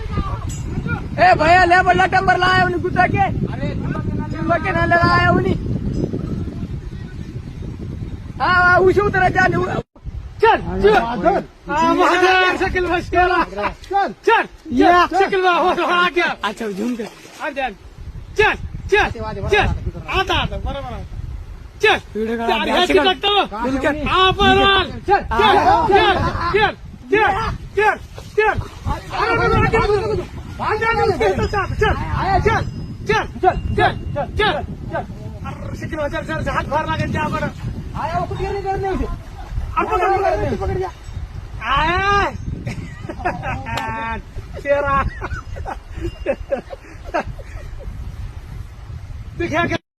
ए भैया ले बड़ा टंबर लाया उन्हें गुस्सा के। चिल्वा के ना लगाया उन्हें। हाँ हाँ उसे उतरा जाने। चल चल। हाँ शक्ल बस केला चल चल या शक्ल हो आ गया अच्छा झूम के आ जा चल चल चल आता आता बरोबर. चल ह्याची लागतं हा चल चल चल चल चल चल. चल चल चल चल चल चल चल चल अरे शिकलो चल चल हात फार लागेल त्या बरं आया गेले करत नाही आपण पकड घ्या आय yan. Sira.